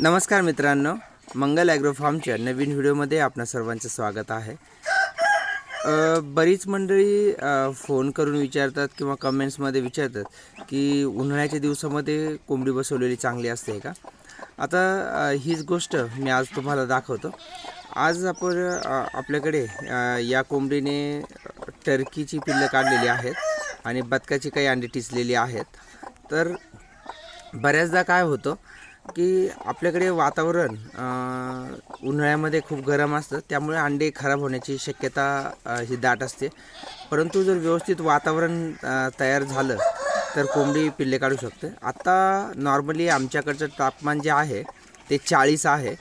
नमस्कार मित्रांनो मंगल ॲग्रो फार्मच्या नवीन व्हिडिओमध्ये आपणा सर्वांचं स्वागत आहे. बरीच मंडळी फोन करून विचारतात किंवा कमेंट्समध्ये विचारतात की उन्हाळ्याच्या दिवसामध्ये कोंबडी बसवलेली चांगली असते का? आता हीच गोष्ट मी आज तुम्हाला दाखवतो. आज आपण आपल्याकडे या कोंबडीने टर्कीची पिल्लं काढलेली आहेत आणि बदकाची काही अंडी टिचलेली आहेत. तर बऱ्याचदा काय होतं की आपल्याकडे वातावरण उन्हाळ्यामध्ये खूप गरम असतं. त्यामुळे अंडे खराब होण्याची शक्यता ही दाट असते. परंतु जर व्यवस्थित वातावरण तयार झालं तर कोंबडी पिल्ले काढू शकते. आत्ता नॉर्मली आमच्याकडचं तापमान जे आहे ते चाळीस आहे.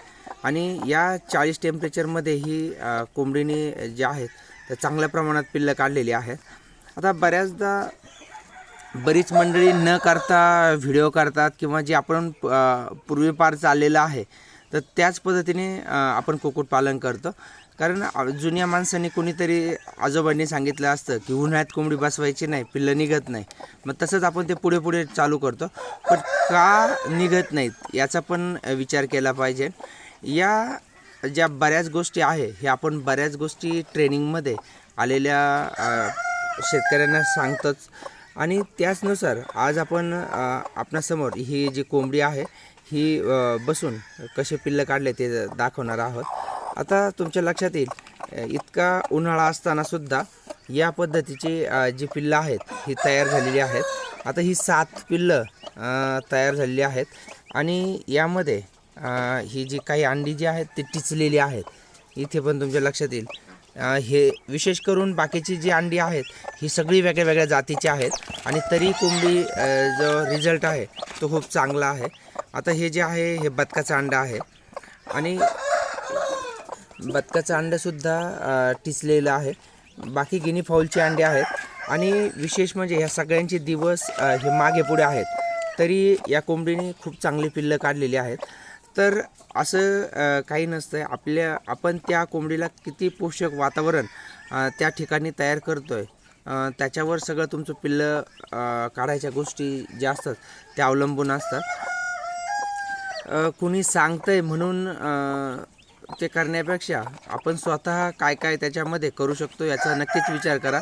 आणि या चाळीस टेम्परेचरमध्ये ही कोंबडीने जे आहेत तर चांगल्या प्रमाणात पिल्लं काढलेली आहेत. आता बऱ्याचदा बरीच मंडळी न करता व्हिडिओ करतात किंवा जे आपण पूर्वीपार चाललेलं आहे तर त्याच पद्धतीने आपण कुक्कुटपालन करतो. कारण जुन्या माणसांनी कोणीतरी आजोबांनी सांगितलं असतं की उन्हाळ्यात कोंबडी बसवायची नाही पिल्लं निघत नाही. मग तसंच आपण ते पुढे पुढे चालू करतो. पण का निघत नाहीत याचा पण विचार केला पाहिजे. या ज्या बऱ्याच गोष्टी आहे हे आपण बऱ्याच गोष्टी ट्रेनिंगमध्ये आलेल्या शेतकऱ्यांना सांगतोच. आणि त्याचनुसार आज आपण आपणासमोर ही जी कोंबडी आहे ही बसून कसे पिल्लं काढले ते दाखवणार आहोत. आता तुमच्या लक्षात येईल इतका उन्हाळा असताना सुद्धा या पद्धतीची जी पिल्लं आहेत ही तयार झालेली आहेत. आता ही सात पिल्लं तयार झालेली आहेत आणि यामध्ये ही जी काही अंडी जी आहेत ती टिचलेली आहेत. इथे पण तुमच्या लक्षात येईल. हे विशेष करून बाकीची जी अंडी आहेत ही सगळी वेगळ्या वेगळ्या जातीची आहेत आणि तरी कोंबडी जो रिझल्ट आहे तो खूप चांगला आहे. आता हे जे आहे हे बदकाचं अंडं आहे. आणि बदकाचं अंडंसुद्धा टिचलेलं आहे. बाकी गिनी फाऊलची अंडे आहेत. आणि विशेष म्हणजे ह्या सगळ्यांचे दिवस हे मागे पुढे आहेत. तरी या कोंबडीने खूप चांगली पिल्लं काढलेली आहेत. तर असं काही नसतं आपल्या आपण त्या कोंबडीला किती पोषक वातावरण त्या ठिकाणी तयार करतो आहे त्याच्यावर सगळं तुमचं पिल्लं काढायच्या गोष्टी ज्या असतात त्या अवलंबून असतात. कुणी सांगतं आहे म्हणून ते करण्यापेक्षा आपण स्वतः काय काय त्याच्यामध्ये करू शकतो याचा नक्कीच विचार करा.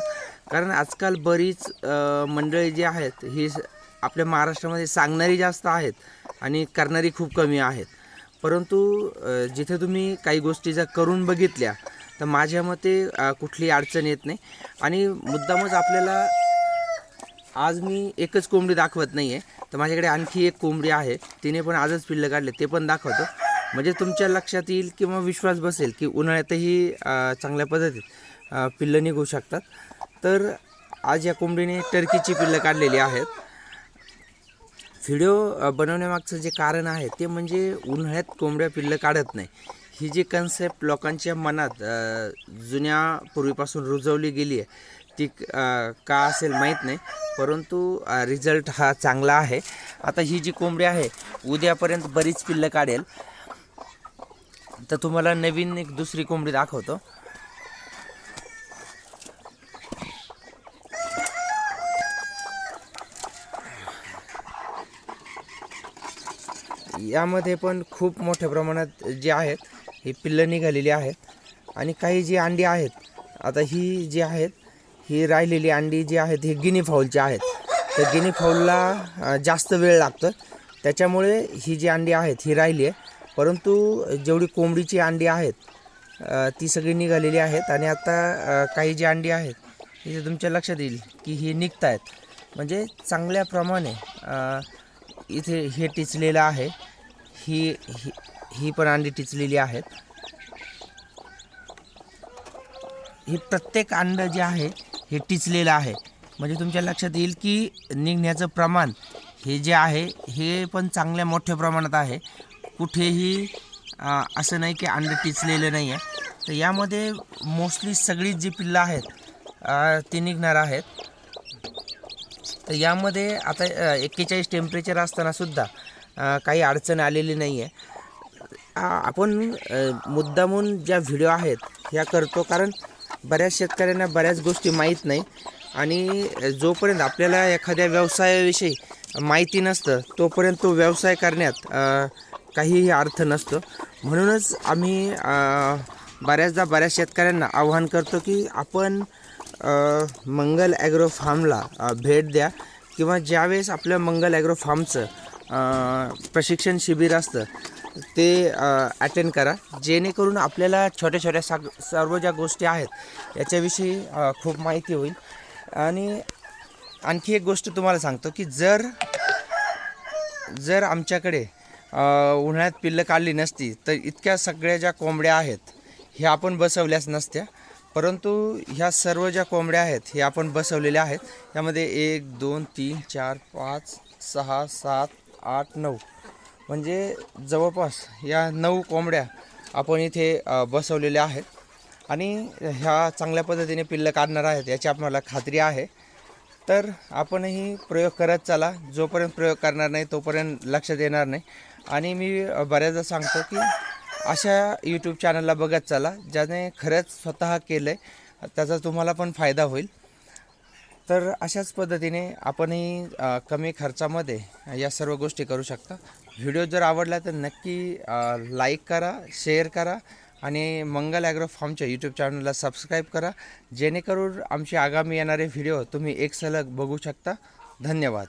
कारण आजकाल बरीच मंडळी जी आहेत ही आपल्या महाराष्ट्रामध्ये सांगणारी जास्त आहेत आणि करणारी खूप कमी आहेत. परंतु जिथे तुम्ही काही गोष्टी जर करून बघितल्या तर माझ्या मते कुठली अडचण येत नाही. आणि मुद्दामच आपल्याला आज मी एकच कोंबडी दाखवत नाही आहे तर माझ्याकडे आणखी एक कोंबडी आहे. तिने पण आजच पिल्लं काढले ते पण दाखवतो. म्हणजे तुमच्या लक्षात येईल किंवा विश्वास बसेल की उन्हाळ्यातही चांगल्या पद्धतीत पिल्लं निघू शकतात. तर आज या कोंबडीने टर्कीची पिल्लं काढलेली आहेत. व्हिडिओ बनवण्यामागचं जे कारण आहे ते म्हणजे उन्हाळ्यात कोंबड्या पिल्लं काढत नाही. ही जी कन्सेप्ट लोकांच्या मनात जुन्या पूर्वीपासून रुजवली गेली आहे ती का असेल माहीत नाही परंतु रिझल्ट हा चांगला आहे. आता ही जी कोंबडी आहे उद्यापर्यंत बरीच पिल्लं काढेल. तर तुम्हाला नवीन एक दुसरी कोंबडी दाखवतो. यामध्ये पण खूप मोठ्या प्रमाणात जे आहेत ही पिल्लं निघालेली आहेत आणि काही जी अंडी आहेत आता ही जी आहेत ही राहिलेली अंडी जी आहेत ही गिनी फाऊलची आहेत. तर गिनी फाऊलला जास्त वेळ लागतो त्याच्यामुळे ही जी अंडी आहेत ही राहिली आहे. परंतु जेवढी कोंबडीची अंडी आहेत ती सगळी निघालेली आहेत आणि आता काही जी अंडी आहेत हे तुमच्या लक्षात येईल की ही निघत आहेत म्हणजे चांगल्याप्रमाणे इथे हे टिचलेलं आहे. ही ही ही पण अंडी टिचलेली आहेत. ही प्रत्येक अंडं जे आहे हे टिचलेलं आहे. म्हणजे तुमच्या लक्षात येईल की निघण्याचं प्रमाण हे जे आहे हे पण चांगल्या मोठ्या प्रमाणात आहे. कुठेही असं नाही की अंडं टिचलेलं नाही आहे. तर यामध्ये मोस्टली सगळीच जी पिल्लं आहेत ती निघणार आहेत. तर यामध्ये आता एक्केचाळीस टेम्परेचर असतानासुद्धा काही अडचण आलेली नाही आहे आपण मुद्दामून ज्या व्हिडिओ आहेत ह्या करतो कारण बऱ्याच शेतकऱ्यांना बऱ्याच गोष्टी माहीत नाही. आणि जोपर्यंत आपल्याला एखाद्या व्यवसायाविषयी माहिती नसतं तोपर्यंत तो व्यवसाय करण्यात काहीही अर्थ नसतो. म्हणूनच आम्ही बऱ्याचदा बऱ्याच शेतकऱ्यांना आव्हान करतो की आपण मंगल ॲग्रो फार्मला भेट द्या. किंवा ज्यावेळेस आपल्या मंगल ॲग्रो फार्मचं प्रशिक्षण शिबिर असतं. ते अटेंड करा. जेणेकरून आपल्याला छोट्या छोट्या सा सर्व ज्या गोष्टी आहेत याच्याविषयी खूप माहिती होईल. आणि आणखी एक गोष्ट तुम्हाला सांगतो की जर जर आमच्याकडे उन्हाळ्यात पिल्लं काढली नसती तर इतक्या सगळ्या ज्या कोंबड्या आहेत ह्या आपण बसवल्याच नसत्या. परंतु ह्या सर्व ज्या कोंबड्या आहेत हे आपण बसवलेल्या आहेत. यामध्ये एक दोन तीन चार पाच सहा सात आठ नऊ. म्हणजे जवळपास या नऊ कोंबड्या आपण इथे बसवलेल्या आहेत. आणि ह्या चांगल्या पद्धतीने पिल्लं काढणार आहेत याची आपल्याला खात्री आहे. तर आपणही प्रयोग करत चला. जोपर्यंत प्रयोग करणार नाही तोपर्यंत लक्ष देणार नाही. आणि मी बऱ्याचदा सांगतो की अशा यूट्यूब चॅनलला बघत चला ज्याने खरंच स्वतः केलं आहे त्याचा तुम्हाला पण फायदा होईल. तर अशाच पद्धतीने आपणही कमी खर्चामध्ये या सर्व गोष्टी करू शकता. व्हिडिओ जर आवडला तर नक्की लाईक करा शेअर करा आणि मंगल ॲग्रो फार्मच्या यूट्यूब चॅनलला सबस्क्राईब करा. जेणेकरून आमचे आगामी येणारे व्हिडिओ तुम्ही एक सलग बघू शकता. धन्यवाद.